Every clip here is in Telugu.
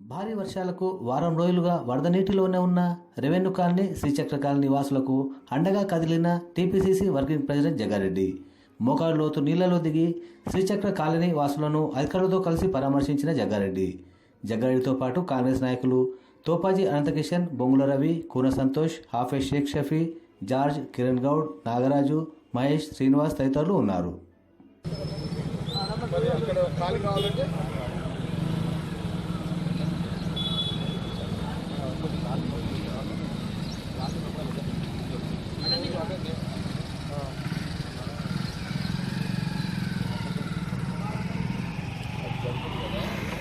భారీ వర్షాలకు వారం రోజులుగా వరద నీటిలోనే ఉన్న రెవెన్యూ కాలనీ శ్రీచక్ర కాలనీ వాసులకు అండగా కదిలిన టీపీసీసీ వర్కింగ్ ప్రెసిడెంట్ జగారెడ్డి మోకాడు లోతు నీళ్ళలో దిగి శ్రీచక్ర కాలనీ వాసులను అధికారులతో కలిసి పరామర్శించిన జగ్గారెడ్డి. జగ్గారెడ్డితో పాటు కాంగ్రెస్ నాయకులు తోపాజీ అనంతకిషన్ బొంగుల రవి కూన సంతోష్ హాఫే షేక్ షఫీ జార్జ్ కిరణ్ గౌడ్ నాగరాజు మహేష్ శ్రీనివాస్ తదితరులు ఉన్నారు మరి అక్కడ ఖాళీ కావాలంటే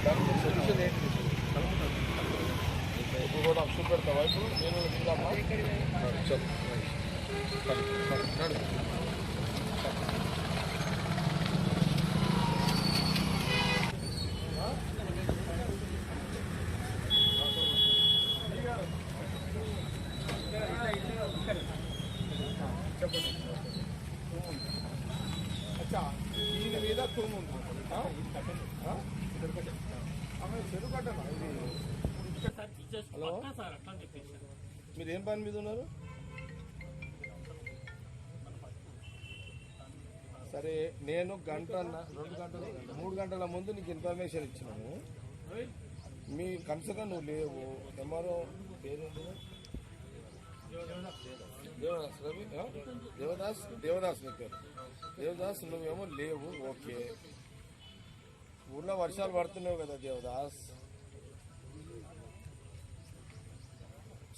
దానికి సొల్యూషన్ ఏంటి ఇప్పుడు కూడా చూపెడతావా ఇప్పుడు నేను తిందామా చెప్పు నడు చెప్పండి అచ్చా దీని మీద తూము ఉంది ఆ? ఆ? ఆమె చెరువు కట్టనా ఇది హలో మీరు ఏం పని మీద ఉన్నారు? సరే నేను గంట రెండు గంటల మూడు గంటల ముందు నీకు ఇన్ఫర్మేషన్ ఇచ్చినాను. మీ కన్సర్న్ నువ్వు లేవు. ఎంఆర్ఓ పేరు దేవదాస్ రవి దేవదాస్ దేవదాస్ నీ పేరు. దేవదాస్ నువ్వేమో లేవు ఓకే. ఊళ్ళో వర్షాలు పడుతున్నావు కదా దేవదాస్.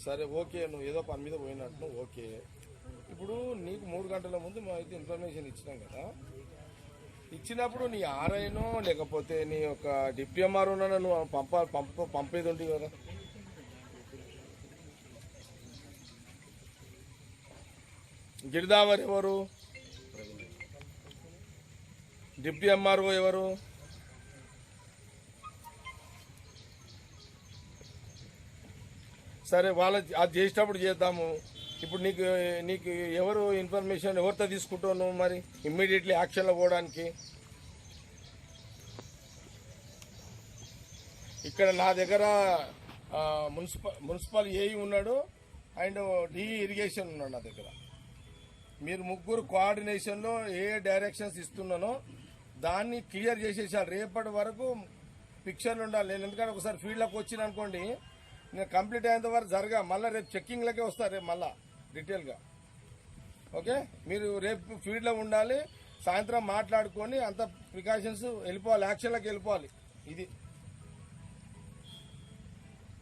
సరే ఓకే నువ్వు ఏదో పని మీద పోయినట్టు ఓకే. ఇప్పుడు నీకు మూడు గంటల ముందు మా అయితే ఇన్ఫర్మేషన్ ఇచ్చినాం కదా. ఇచ్చినప్పుడు నీ ఆర్ఐనో లేకపోతే నీ యొక్క డిప్యూఎంఆర్ఓనో నువ్వు పంప పంప పంపేది ఉంటుంది కదా. గిరిదావర్ ఎవరు? డిప్యూటీ ఎంఆర్ఓ ఎవరు? సరే వాళ్ళ అది చేసేటప్పుడు చేద్దాము. ఇప్పుడు నీకు నీకు ఎవరు ఇన్ఫర్మేషన్ ఎవరితో తీసుకుంటావు నువ్వు మరి? ఇమ్మీడియట్లీ యాక్షన్లో పోవడానికి. ఇక్కడ నా దగ్గర మున్సిపల్ మున్సిపల్ ఏఈ ఉన్నాడు అండ్ డి ఇరిగేషన్ ఉన్నాడు నా దగ్గర. మీరు ముగ్గురు కోఆర్డినేషన్లో ఏ డైరెక్షన్స్ ఇస్తున్నానో దాన్ని క్లియర్ చేసేసారు రేపటి వరకు పిక్చర్లు ఉండాలి. నేను ఎందుకంటే ఒకసారి ఫీల్డ్లోకి వచ్చిన అనుకోండి నేను కంప్లీట్ అయ్యేంత వరకు జరగా. మళ్ళీ రేపు చెక్కింగ్లకే వస్తారు రేపు మళ్ళా డీటెయిల్గా ఓకే? మీరు రేపు ఫీల్డ్లో ఉండాలి సాయంత్రం మాట్లాడుకొని అంత ప్రికాషన్స్ వెళ్ళిపోవాలి యాక్షన్లోకి వెళ్ళిపోవాలి. ఇది.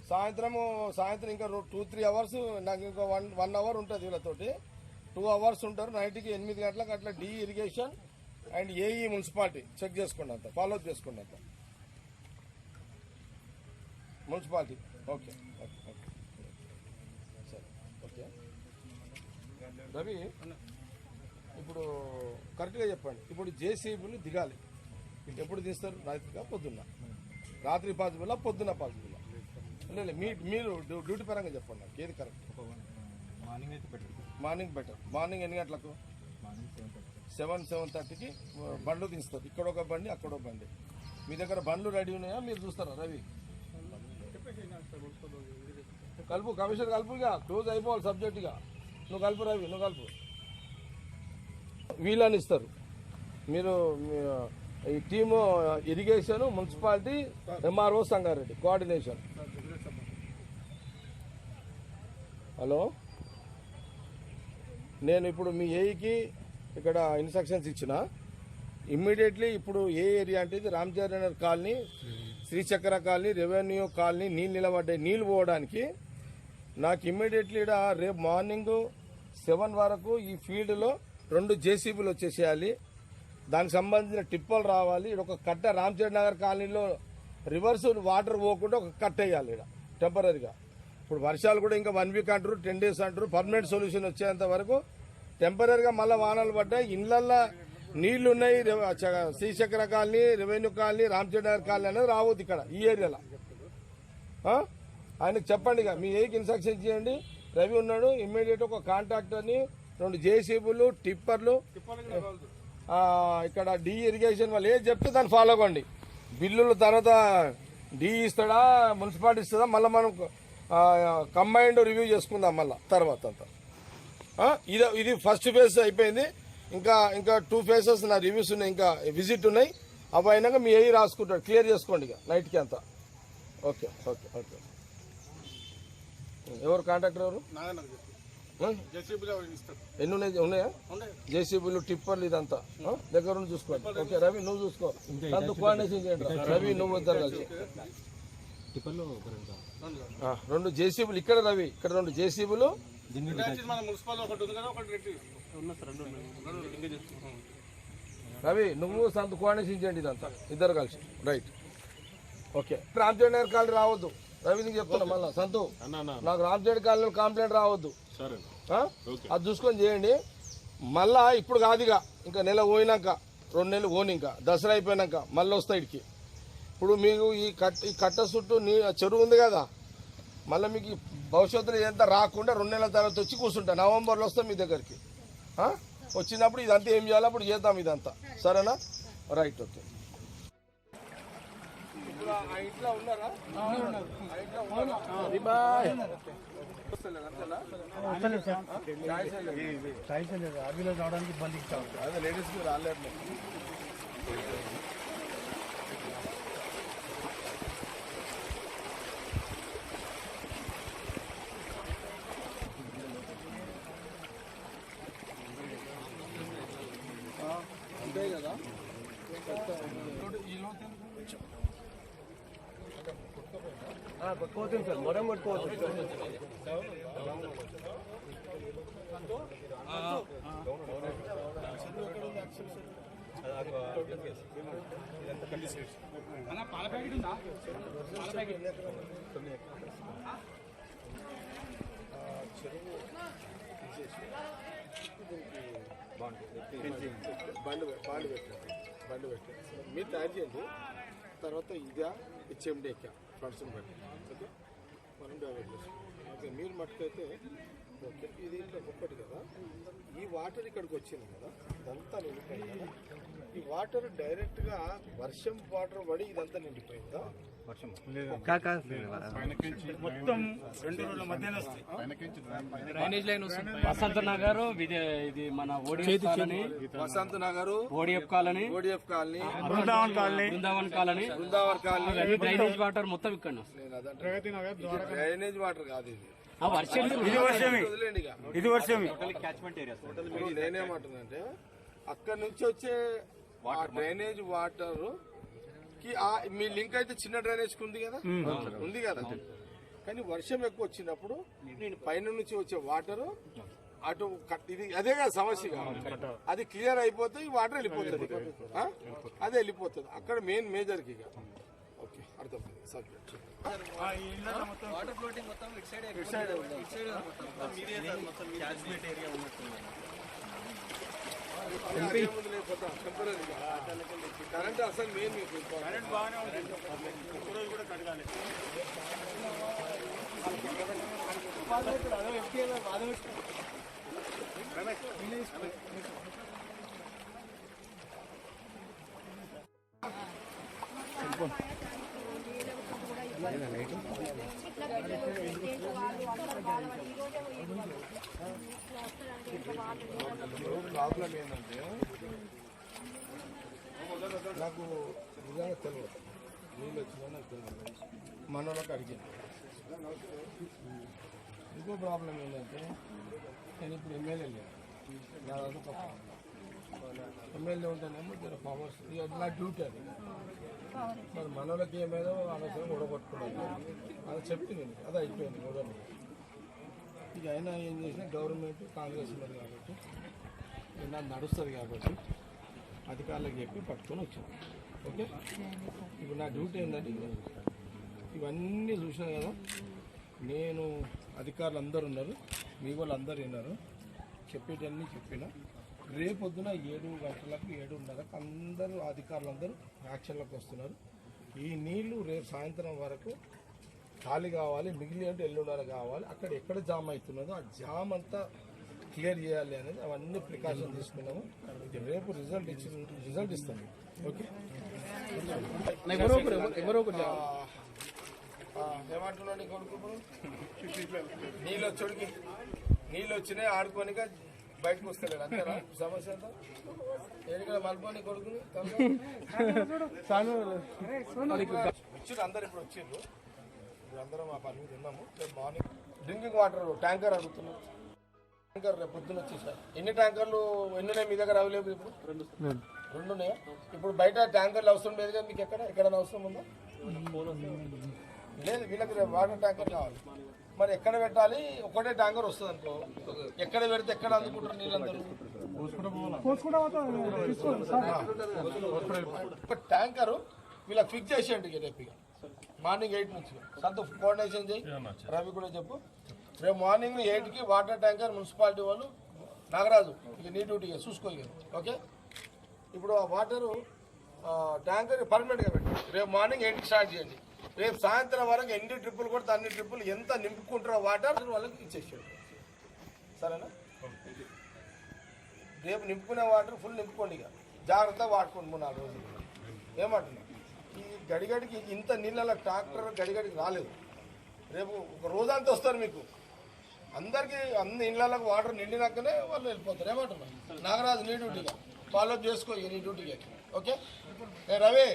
సాయంత్రము సాయంత్రం ఇంకా టూ త్రీ అవర్స్ నాకు ఇంకా వన్ వన్ అవర్ ఉంటుంది వీళ్ళతోటి. టూ అవర్స్ ఉంటారు నైట్కి ఎనిమిది గంటలకు అట్లా the irrigation and AE municipality check చేసుకోండి అంత ఫాలో అప్ చేసుకోండి అంతా మున్సిపాలిటీ. Okay okay okay. సరే ఓకే. రవి ఇప్పుడు కరెక్ట్గా చెప్పండి. ఇప్పుడు జేసీబీలు దిగాలి. ఎప్పుడు తీస్తారు? రాత్రిగా పొద్దున్న? రాత్రి పాసిబుల్ పొద్దున్న పాసిబుల్? లేదు మీ మీరు డ్యూ- డ్యూటీ పరంగా చెప్పండి నాకు. ఏది కరెక్ట్? మార్నింగ్ అయితే బెటర్. Morning better. మార్నింగ్ ఎన్ని గంటలకు? సెవెన్ సెవెన్ థర్టీకి బండ్లు తీస్తారు. ఇక్కడ ఒక బండి అక్కడ ఒక బండి. మీ దగ్గర బండ్లు రెడీ ఉన్నాయా? మీరు చూస్తారా రవి? కలుపు కమిషన్ కలుపుగా క్లోజ్ అయిపోవాలి సబ్జెక్టుగా నువ్వు కలుపు రవి నువ్వు కలుపు. వీళ్ళని ఇస్తారు. మీరు మీ- ఈ team irrigation municipality MRO Sangareddy coordination. Hello? నేను ఇప్పుడు మీ ఏఈకి ఇక్కడ ఇన్స్ట్రక్షన్స్ ఇచ్చిన. ఇమ్మీడియట్లీ ఇప్పుడు ఏ ఏరియా అంటే ఇది Ramcharan colony Srichakra colony revenue colony నీళ్ళు నిలబడ్డాయి. నీళ్ళు పోవడానికి నాకు ఇమ్మీడియట్లీ ఈడ రేపు మార్నింగ్ సెవెన్ వరకు ఈ ఫీల్డ్లో రెండు జేసీబీలు వచ్చేసేయాలి. దానికి సంబంధించిన టిప్పలు రావాలి. ఈడ ఒక కట్ట రామచరణ్ నగర్ కాలనీలో రివర్స్ వాటర్ పోకుండా ఒక కట్ వేయాలి ఇక్కడ టెంపరీగా. ఇప్పుడు వర్షాలు కూడా ఇంకా వన్ వీక్ అంటారు టెన్ డేస్ అంటారు పర్మనెంట్ సొల్యూషన్ వచ్చేంత వరకు టెంపరీగా మళ్ళీ వానలు పడ్డాయి. ఇళ్ళల్లో నీళ్ళున్నాయి ఉన్నాయి చ- colony revenue colony Ramachandra colony అనేది రావద్దు ఇక్కడ ఈ ఏరియాలో. ఆయనకు చెప్పండి ఇక మీ ఏకి ఇన్స్ట్రక్షన్ చేయండి రవి ఉన్నాడు ఇమ్మీడియట్ ఒక కాంట్రాక్టర్ని రెండు జేసీబులు టిప్పర్లు. ఇక్కడ డీ ఇరిగేషన్ వాళ్ళు ఏది చెప్తే దాన్ని ఫాలో అవ్వండి. బిల్లులు తర్వాత డీ ఇస్తాడా మున్సిపాలిటీ ఇస్తుందా మళ్ళీ మనం కంబైన్డ్ రివ్యూ చేసుకుందాం మళ్ళీ తర్వాత అంతా. ఇది ఇది ఫస్ట్ ఫేజ్ అయిపోయింది. ఇంకా ఇంకా టూ ఫేజెస్ నా రివ్యూస్ ఉన్నాయి ఇంకా విజిట్ ఉన్నాయి. అవి అయినాక మీ ఏ రాసుకుంటాడు. క్లియర్ చేసుకోండి ఇక నైట్కి అంతా. ఓకే ఓకే ఓకే ఎవరు కాంట్రాక్టర్ ఎవరు? ఎన్ని ఉన్నాయి? ఉన్నాయా? జేసీబీలు టిప్పర్లు ఇదంతా? దగ్గర నుండి చూసుకోండి. ఓకే రవి నువ్వు చూసుకో. అంత కోఆర్డినేషన్ చేయండి. రవి నువ్వు ఇద్దరు కలిసి. ఆ, రెండు జేసీబీలు. ఇక్కడ రవి ఇక్కడ రెండు జేసీబీలు. రవి నువ్వు సంత చేయండి ఇదంతా. ఇద్దరు కలిసి. Right okay Ramachandra Nagar colony రావద్దు. రవి నీకు చెప్తున్నా మళ్ళీ. సంతు నాకు రామచంద్ర కాలనీ కంప్లైంట్ రావద్దు. ఆ? అది చూసుకొని చేయండి. మళ్ళా ఇప్పుడు కాదుగా. ఇంకా నెల పోయినాక రెండు నెలలు పోని ఇంకా దసరా అయిపోయినాక మళ్ళీ వస్తాయి ఇడికి. ఇప్పుడు మీకు ఈ కట్ట ఈ కట్ట చుట్టూ నీ చెరువు ఉంది కదా. మళ్ళీ మీకు ఈ భవిష్యత్తులో ఇదంతా రాకుండా రెండు నెలల తర్వాత వచ్చి కూర్చుంటా. నవంబర్లో వస్తాం మీ దగ్గరికి? వచ్చినప్పుడు ఇదంతా ఏం చేయాలో? అప్పుడు చేద్దాం ఇదంతా. సరేనా? Right okay. ఇప్పుడు ఆ ఇంట్లో ఉన్నారా ఆ ఇంట్లో ఉన్నారా? వస్తలేదు, అంతేనా? చాయిస్ ఏ లేదు. అడవిలో రావడానికి ఇబ్బంది ఇచ్చాం అదే లేడీస్కి రాలేదు అంతే కదా ఈ ఆ, కొట్టుకోవచ్చు సార్ మొరం కొట్టుకోవచ్చు బండి పె- బండి పెట్టండి బండి పెట్టండి మీరు తయారు చేయండి. తర్వాత ఇదా హెచ్ఎండి ఎక్కా ఫండ్స్ని బట్టి ఓకే? మనం డైవర్ట్ చేసుకుంటాం ఓకే మీరు మట్టుకైతే ఓకే ఇది ఇంట్లో ఒక్కటి కదా. ఈ వాటర్ ఇక్కడికి వచ్చింది కదా ఇదంతా నిండిపోయింది కదా. ఈ వాటర్ డైరెక్ట్గా వర్షం వాటర్ పడి ఇదంతా నిండిపోయిందా? మొత్తం రెండు రోజుల మధ్యాహ్నం వస్తాయి డ్రైనేజ్ లైన్ వస్తుంది. వసంత నగర్ ఇది మన ODF colony. Vasant Nagar ODF colony. ODF colony. Brindavan colony. Brindavan colony. Brindavan colony. Drainage water మొత్తం ఇక్కడ డ్రైనేజ్ వాటర్ కాదు ఇది. వర్షం వర్షమే. నేనేమంటున్నానంటే అక్కడ నుంచి వచ్చే డ్రైనేజ్ వాటర్ మీ లింక్ అయితే చిన్న డ్రైనేజ్కి ఉంది కదా? ఉంది కదా? కానీ వర్షం ఎక్కువ వచ్చినప్పుడు పైన నుంచి వచ్చే వాటర్ అటు ఇది అదే కదా సమస్య. అది క్లియర్ అయిపోతే ఈ వాటర్ వెళ్ళిపోతుంది. ఆ? అదే వెళ్ళిపోతుంది. అక్కడ మెయిన్ మేజర్కి ఇక. ఓకే అర్థమైంది. సబ్జెక్ట్ కరెంట్ అసలు మెయిన్ మీకు కరెంట్ బాగానే ఉంది ఒక్క కూడా కడగాలి ప్రాబ్లం ఏంటంటే నాకు నిజంగా తెలియదు నీళ్ళు వచ్చినా నాకు తెలియదు మనలోకి అడిగింది ఇంకో ప్రాబ్లం ఏంటంటే నేను ఇప్పుడు ఎమ్మెల్యే లేను నా ప్రాబ్లం ఎమ్మెల్యే ఉంటేనేమో జర పవర్స్ నా డ్యూటీ అది. మరి మనోళ్ళకి ఏమైనా అనవసరం ఓడగొట్టుకున్నాను అది చెప్పింది అది అయిపోయింది ఓడని ఇక అయినా ఏం చేసినా గవర్నమెంట్ కాంగ్రెస్ ఉన్నది కాబట్టి ఇది నడుస్తుంది కాబట్టి అధికారులకు చెప్పి పట్టుకొని వచ్చాను ఓకే? ఇప్పుడు నా డ్యూటీ ఏంటంటే ఇవన్నీ చూసినా కదా నేను అధికారులు అందరు ఉన్నారు మీ వాళ్ళు అందరు ఉన్నారు చెప్పేటన్నీ చెప్పిన. రేపొద్దున ఏడు గంటలకు ఏడున్నరకు అందరూ అధికారులు అందరూ యాక్షన్లోకి వస్తున్నారు. ఈ నీళ్ళు రేపు సాయంత్రం వరకు ఖాళీ కావాలి మిగిలి అంటే ఎల్లుండాలి కావాలి. అక్కడ ఎక్కడ జామ్ అవుతున్నదో ఆ జామ్ అంతా క్లియర్ చేయాలి అనేది అవన్నీ ప్రికాషన్ తీసుకున్నాము. రేపు రిజల్ట్ ఇచ్చి రిజల్ట్ ఇస్తాం ఓకే? ఎవరో ఒకరు ఏమంటున్నాడు కొడుకు నీళ్ళు వచ్చుడికి నీళ్ళు వచ్చినాయి ఆడుకోనిక బయటకు వస్తలేడు అంతేనా సమస్య మలుపుని కొడుకుని? వచ్చిండ్రు అందరు ఇప్పుడు వచ్చిండ్రు. అందరం మా పని మీద ఉన్నాము. రేపు మార్నింగ్ డ్రింకింగ్ వాటర్ ట్యాంకర్ అడుగుతున్నాం. ట్యాంకర్ రేపు పొద్దున వచ్చేసారు ఎన్ని ట్యాంకర్లు ఎన్ని ఉన్నాయి మీ దగ్గర అవైలబుల్ ఇప్పుడు? రెండు ఉన్నాయా? ఇప్పుడు బయట ట్యాంకర్లు అవసరం లేదు కదా మీకు ఎక్కడ? ఎక్కడ అవసరం ఉందా? లేదు వీళ్ళకి వాటర్ ట్యాంకర్ కావాలి. మరి ఎక్కడ పెట్టాలి? ఒకటే ట్యాంకర్ వస్తుంది అనుకో. ఎక్కడ పెడితే ఎక్కడ అందుకుంటారు నీళ్ళందరూ? ఒక ట్యాంకరు వీళ్ళకి ఫిక్స్ చేసేయండి ఇక రేపు మార్నింగ్ ఎయిట్ నుంచి. సంత కోఆర్డినేషన్ చేయి. రవి కూడా చెప్పు. రేపు మార్నింగ్ ఎయిట్కి వాటర్ ట్యాంకర్ మున్సిపాలిటీ వాళ్ళు నాగరాజు ఇక నీ డ్యూటీ ఇక చూసుకో ఇక. ఓకే? ఇప్పుడు ఆ వాటరు ట్యాంకర్ పర్మనెంట్గా పెట్టి. రేపు మార్నింగ్ ఎయిట్కి స్టార్ట్ చేయండి. రేపు సాయంత్రం వరకు ఎన్ని ట్రిప్పులు కొడితే అన్ని ట్రిప్పులు ఎంత నింపుకుంటారో వాటర్ వాళ్ళకి ఇచ్చేసాడు. సరేనా? రేపు నింపుకునే వాటర్ ఫుల్ నింపుకోండి ఇక. జాగ్రత్తగా వాడుకోండి మూడు నాలుగు రోజులు. ఏమంటున్నా ఈ గడిగడికి ఇంత నీళ్ళ ట్రాక్టర్ గడిగడికి రాలేదు. రేపు ఒక రోజంతా వస్తారు మీకు. అందరికీ అన్ని ఇళ్ళకు వాటర్ నిండినాకనే వాళ్ళు వెళ్ళిపోతారు. ఏమంటున్నా నాగరాజు నీ డ్యూటీగా. ఫాలో చేసుకో ఇక నీ డ్యూటీగా ఓకే? రవి